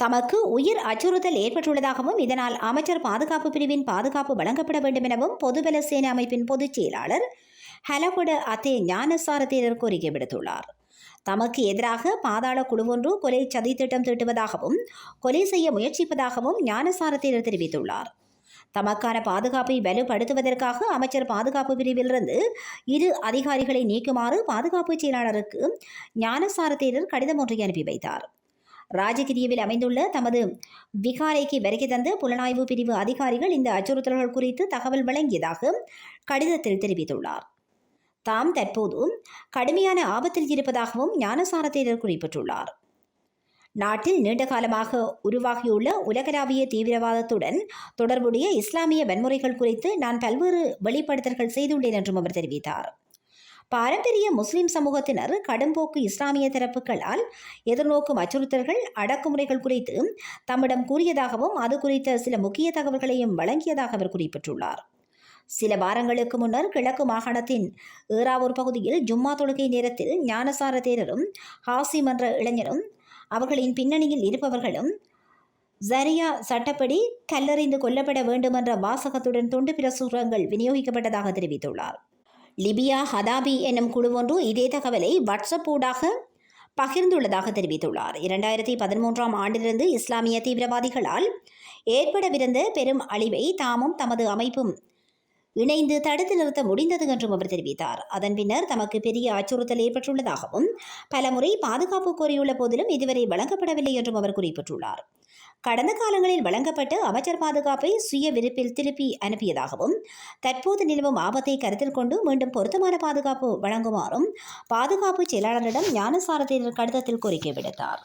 தமக்கு உயிர் அச்சுறுத்தல் ஏற்பட்டுள்ளதாகவும் இதனால் அமைச்சர் பாதுகாப்பு பிரிவின் பாதுகாப்பு வழங்கப்பட வேண்டும் எனவும் பொதுபல சேனை அமைப்பின் பொதுச் செயலாளர் ஹலகுட அத்தே ஞானசாரத்தினர் கோரிக்கை விடுத்துள்ளார். தமக்கு எதிராக பாதாள குழுவொன்று கொலை சதி திட்டம் தீட்டுவதாகவும் கொலை செய்ய முயற்சிப்பதாகவும் ஞானசாரத்தினர் தெரிவித்துள்ளார். தமக்கான பாதுகாப்பை வலுப்படுத்துவதற்காக அமைச்சர் பாதுகாப்பு பிரிவிலிருந்து இரு அதிகாரிகளை நீக்குமாறு பாதுகாப்பு செயலாளருக்கு ஞானசார கடிதம் ஒன்றை அனுப்பி வைத்தார். ராஜகிரியவில் அமைந்துள்ள தமது விகாரைக்கு வருகை தந்த புலனாய்வு பிரிவு அதிகாரிகள் இந்த அச்சுறுத்தல்கள் குறித்து தகவல் வழங்கியதாக கடிதத்தில் தெரிவித்துள்ளார். தாம் தற்போது கடுமையான ஆபத்தில் இருப்பதாகவும் ஞானசார தேரர் குறிப்பிட்டுள்ளார். நாட்டில் நீண்ட காலமாக உருவாகியுள்ள உலகளாவிய தீவிரவாதத்துடன் தொடர்புடைய இஸ்லாமிய வன்முறைகள் குறித்து நான் பல்வேறு வெளிப்படுத்தல்கள் செய்துள்ளேன் என்றும் அவர் தெரிவித்தார். பாரம்பரிய முஸ்லிம் சமூகத்தினர் கடும்போக்கு இஸ்லாமிய தரப்புகளால் எதிர்நோக்கும் அச்சுறுத்தல்கள் அடக்குமுறைகள் குறித்து தம்மிடம் கூறியதாகவும் அது குறித்த சில முக்கிய தகவல்களையும் வழங்கியதாக அவர் குறிப்பிட்டுள்ளார். சில வாரங்களுக்கு முன்னர் கிழக்கு மாகாணத்தின் ஏறாவூர் பகுதியில் ஜும்மா தொழுகை நேரத்தில் ஞானசார தேரரும் ஹாசிம் என்ற இளைஞரும் அவர்களின் பின்னணியில் இருப்பவர்களும் ஜரியா சட்டப்படி கல்லறிந்து கொல்லப்பட வேண்டுமென்ற வாசகத்துடன் தொண்டு பிரசுரங்கள் விநியோகிக்கப்பட்டதாக தெரிவித்துள்ளார். லிபியா ஹதாபி என்னும் குழு ஒன்று இதே தகவலை வாட்ஸ்அப் ஊடாக பகிர்ந்துள்ளதாக தெரிவித்துள்ளார். இரண்டாயிரத்தி பதிமூன்றாம் ஆண்டிலிருந்து இஸ்லாமிய தீவிரவாதிகளால் ஏற்படவிருந்த பெரும் அழிவை தாமும் தமது அமைப்பும் இணைந்து தடுத்து நிறுத்த முடிந்தது என்றும் அவர் தெரிவித்தார். அதன் பின்னர் தமக்கு பெரிய அச்சுறுத்தல் ஏற்பட்டுள்ளதாகவும் பலமுறை பாதுகாப்பு கோரியுள்ள போதிலும் இதுவரை வழங்கப்படவில்லை என்றும் அவர் குறிப்பிட்டுள்ளார். கடந்த காலங்களில் வழங்கப்பட்ட அமைச்சர் பாதுகாப்பை சுய விருப்பில் திருப்பி அனுப்பியதாகவும் தற்போது நிலவும் ஆபத்தை கருத்தில் கொண்டு மீண்டும் பொருத்தமான பாதுகாப்பு வழங்குமாறும் பாதுகாப்பு செயலாளரிடம் ஞானசார கடிதத்தில் கோரிக்கை விடுத்தார்.